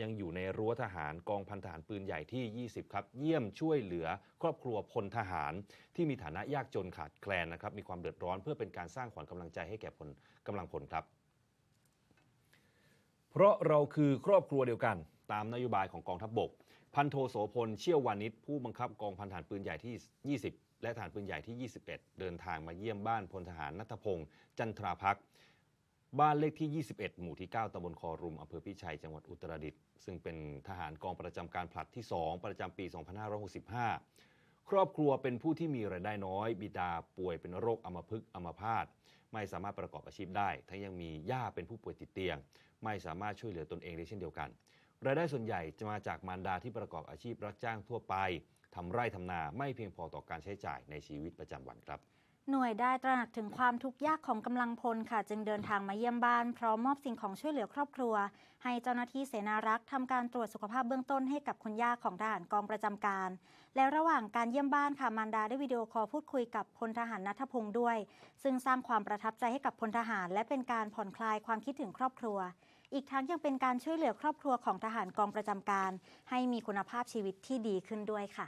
ยังอยู่ในรั้วทหารกองพันทหารปืนใหญ่ที่ 20 ครับ เยี่ยมช่วยเหลือครอบครัวพลทหาร ที่มีฐานะยากจนขาดแคลนนะครับ มีความเดือดร้อนเพื่อเป็นการสร้างขวัญกำลังใจให้แก่พลกำลังพลครับ เพราะเราคือครอบครัวเดียวกันตามนโยบายของกองทัพบบก พันโทโสพลเชี่ยววานิชผู้บังคับกองพันทหารปืนใหญ่ที่ 20 และฐานปืนใหญ่ที่ 21 เดินทางมาเยี่ยมบ้านพลทหารนัทพงศ์จันทราพัก บ้านเลขที่ 21 หมู่ที่ 9ตำบลคอรุมอำเภอพิชัย จังหวัดอุตรดิตถ์ ซึ่งเป็นทหารกองประจำการผลัดที่ 2 ประจำปี 2565 ครอบครัวเป็นผู้ที่มีรายได้น้อย บิดาป่วยเป็นโรคอัมพฤกษ์อัมพาต ไม่สามารถประกอบอาชีพได้ ทั้งยังมีย่าเป็นผู้ป่วยติดเตียง ไม่สามารถช่วยเหลือตนเองได้เช่นเดียวกัน รายได้ส่วนใหญ่จะมาจากมารดาที่ประกอบอาชีพรับจ้างทั่วไป ทำไร่ทำนาไม่เพียงพอต่อการใช้จ่ายในชีวิตประจำวันครับ หน่วยได้ตระหนักถึงความทุกข์ยากของกำลังพลค่ะ จึงเดินทางมาเยี่ยมบ้าน พร้อมมอบสิ่งของช่วยเหลือครอบครัว ให้เจ้าหน้าที่เสนารักษ์ทำการตรวจสุขภาพเบื้องต้นให้กับคุณย่าของทหารกองประจำการ และระหว่างการเยี่ยมบ้านค่ะมารดาได้วิดีโอคอลพูดคุยกับพลทหารนัทพงศ์ด้วย ซึ่งสร้างความประทับใจให้กับพลทหาร และเป็นการผ่อนคลายความคิดถึงครอบครัว อีกทั้งยังเป็นการช่วยเหลือครอบครัวของทหารกองประจำการ ให้มีคุณภาพชีวิตที่ดีขึ้นด้วยค่ะ